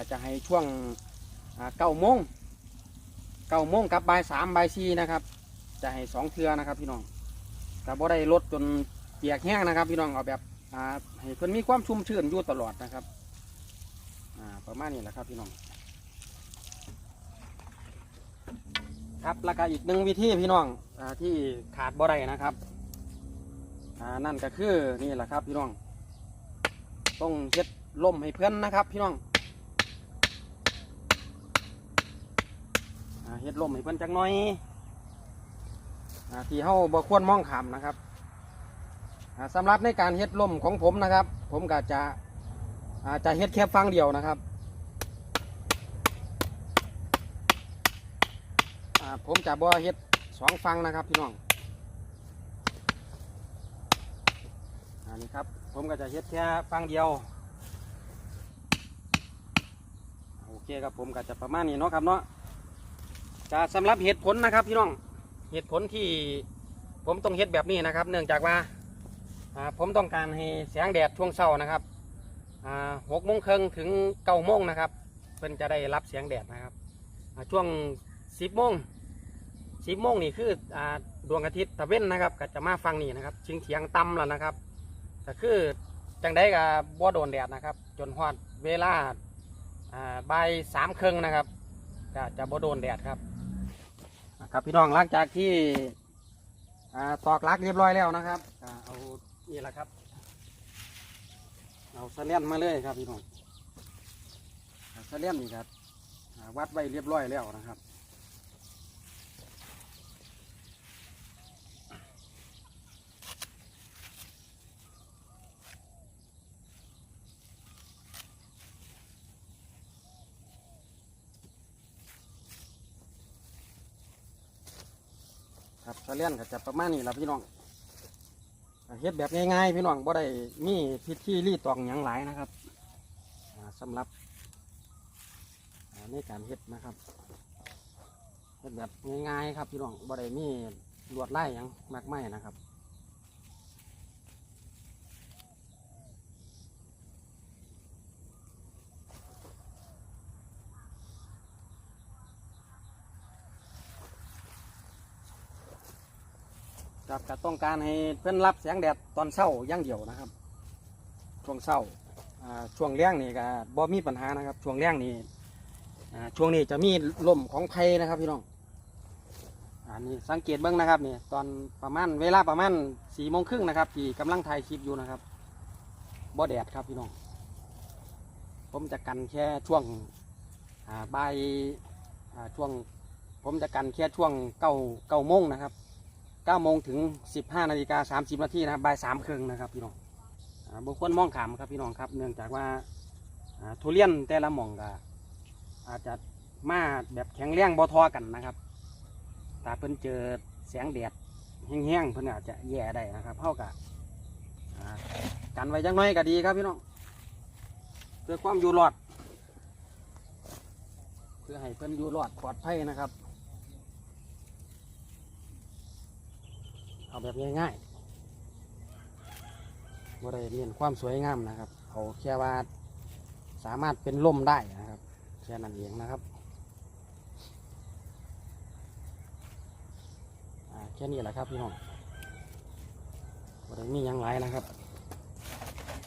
ก็จะให้ช่วงเก้าโมงเก้าโมงกับบ่ายสามบ่ายสี่นะครับ จะให้สองเทือนะครับพี่น้องแต่บ่ได้ลดจนเปียกแห้งนะครับ พี่น้องเอาแบบให้เพิ่อนมีความชุ่มชื้นอยู่ตลอดนะครับอ่าประมาณนี้แหละครับพี่น้อง ครับแล้วก็อีกหนึ่งวิธีพี่น้องอที่ขาดบ่ได้นะครับอ่านั่นก็คือนี่แหละครับพี่น้อง ต้องเฮ็ดล่มให้เพื่อนนะครับ พี่น้องอ่า เฮ็ดล่มให้เพื่อนจักหน่อยที่เฮาบ่ควรมองขามนะครับอ่าสำหรับในการเฮ็ดล่มของผมนะครับ ผมก็จะจะเฮ็ดแค่ฟังเดียวนะครับผมจะบ่เฮ็ดสองฟังนะครับพี่น้องอันนี้ครับผมก็จะเฮ็ดแค่ฟังเดียวโอเคครับผมก็จะประมาณนี้เนาะครับเนาะ จะสำหรับเหตุผลนะครับพี่น้องเหตุผลที่ผมต้องเฮ็ดแบบนี้นะครับ เนื่องจากว่าผมต้องการให้แสงแดดช่วงเช้านะครับหกโมงครึ่งถึงเก้าโมงนะครับเพิ่นจะได้รับแสงแดดนะครับช่วงสิบโมงสิบโมงนี่คืออดวงอาทิตย์ตะเว้นนะครับก็จะมาฟังนี่นะครับชิงเถียงต่ำแล้วนะครับก็คือจังได้กับบ่โดนแดดนะครับ จนฮอดเวลาอ่าบ่ายสามครึ่งนะครับก็จะบ่โดนแดดครับ ครับพี่น้องหลังจากที่ตอกลักเรียบร้อยแล้วนะครับเอานี่แหละครับ เอาสเลียนมาเลยครับพี่น้องสเลียนนี่ครับวัดไว้เรียบร้อยแล้วนะครับ สะเลียนก็จะประมาณนี้แหละพี่น้องเฮ็ดแบบง่ายๆพี่น้องบ่ได้มีพิธีรีตองหยังหลายนะครับอ่าสำหรับในการเฮ็ดนะครับเฮ็ดแบบง่ายๆครับพี่น้องบ่ได้มีลวดลายหยังมากมายนะครับ ครับก็ต้องการให้เพื่อนรับแสงแดดตอนเช้าอย่างเดียวนะครับ ช่วงเช้าช่วงเลี้ยงนี่ก็บ่มีปัญหานะครับ ช่วงเลี้ยงนี่ช่วงนี้จะมีลมของไผ่นะครับพี่น้องอันนี้สังเกตเบื้องนะครับนี่ตอนประมาณเวลาประมาณสี่โมงครึ่งนะครับที่กำลังถ่ายคลิปอยู่นะครับบ่แดดครับพี่น้องผมจะกันแค่ช่วงอ่าบ่ายช่วง ผมจะกันแค่ช่วงเก้าเก้าโมงนะครับ 9โมงถึง 15นาฬิกา30นาทีนะครับบ่ายสามครึ่งนะครับพี่น้องอ่าบุคคลมองขามครับพี่น้องครับ เนื่องจากว่าทุเรียนแต่ละหม่องก็อาจจะมาแบบแข็งแรงบ่ทอกันนะครับถ้าเพิ่นเจอแสงแดดแห้งๆเพิ่นอาจจะแย่ได้นะครับเท่ากับกันไว้จังน้อยก็ดีครับพี่น้องเพื่อความอยู่รอด เพื่อให้เพิ่นอยู่รอดปลอดภัยนะครับ เอาแบบง่ายๆบ่ได้เน้นความสวยงามนะครับ เอาแค่ว่าสามารถเป็นล่มได้นะครับแค่นั้นเองนะครับอ่าแค่นี้แหละครับพี่น้องบ่ได้มียังไรนะครับ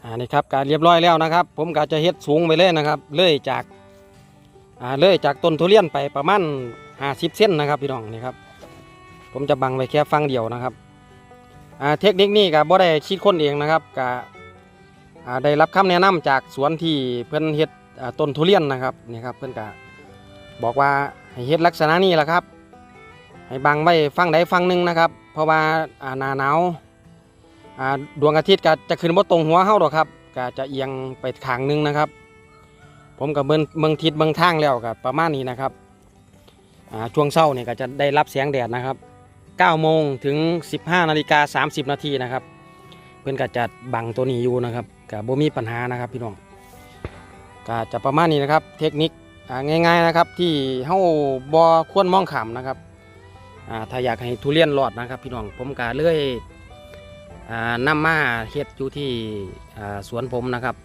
อ่านี่ครับการเรียบร้อยแล้วนะครับ ผมก็จะเฮ็ดสูงไปเลยนะครับ เลยจากอ่าเลยจากต้นทุเรียนไปประมาณ50เซนนะครับพี่น้องนี่ครับผมจะบังไว้แค่ฟังเดียวนะครับ เทคนิคนี้ก็บ่ได้คิดค้นเองนะครับก็ได้รับคำแนะนำจากสวนที่เพิ่อนเฮ็ดต้นทุเรียนนะครับนี่ครับเพิ่อนก็บอกว่าให้เฮ็ดลักษณะนี้แหละครับ ให้บังไว้ฟังใดฟังหนึ่งนะครับ เพราะว่าอาหนาหนาวดวงอาทิตย์ก็จะขึ้นบ่ตรงหัวเฮาดอกครับก็จะเอียงไปข้างหนึงนะครับ ผมกับเบิ่งเบิ่งทิศเบิ่งทางแล้วก็ประมาณนี้นะครับช่วงเช้านี่ก็จะได้รับแสงแดดนะครับ 9โมงถึง 15นาฬิกา30นาทีนะครับ เพื่อนก็จะบังตัวนี้อยู่นะครับกับบ่มีปัญหานะครับพี่น้องก็จะประมาณนี้นะครับเทคนิคง่ายๆนะครับที่เฮาบ่ควรมองขามนะครับถ้าอยากให้ทุเรียนรอดนะครับ พี่น้องผมก็เลยอ่านำมาเฮ็ดอยู่ที่สวนผมนะครับ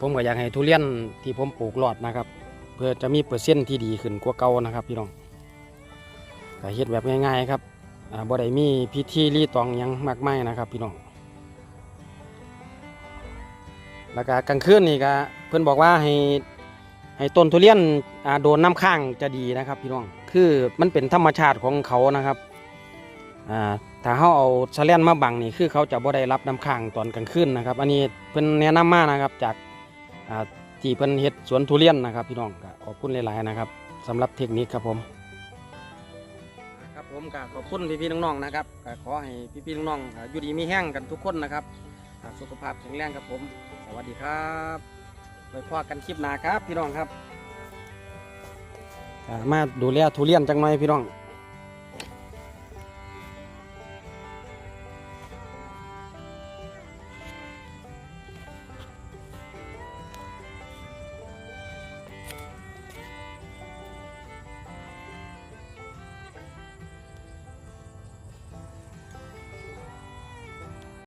ผมก็อยากให้ทุเรียนที่ผมปลูกรอดนะครับ เพื่อจะมีเปอร์เซ็นต์ที่ดีขึ้นกว่าเก่านะครับ พี่น้องก็เฮ็ดแบบง่ายๆครับ บ่ได้มีพิธีรีตองยังมากมายนะครับ พี่น้องแล้วก็กลางคืนนี่ก็เพิ่อนบอกว่าให้ให้ต้นทุเรียนโดนน้ำข้างจะดีนะครับ พี่น้องคือมันเป็นธรรมชาติของเขานะครับอ่าถ้าเขาเอาแฉลนมาบังนี่คือเขาจะบ่ได้รับน้ำข้างตอนกลางคืนนะครับ อันนี้เพิ่อนแนะนำมานะครับจากที่เพิ่นเฮ็ดสวนทุเรียนนะครับ พี่น้องขอบคุณหลายๆนะครับสำหรับเทคนิคครับผม ผมก็ขอบคุณพี่ๆน้องๆนะครับก็ขอให้พี่ๆน้องๆอยู่ดีมีแห้งกันทุกคนนะครับสุขภาพแข็งแรงครับผม สวัสดีครับไว้พอกันคลิปหน้าครับพี่น้องครับ มาดูแลทุเรียนจังหน่อยพี่น้อง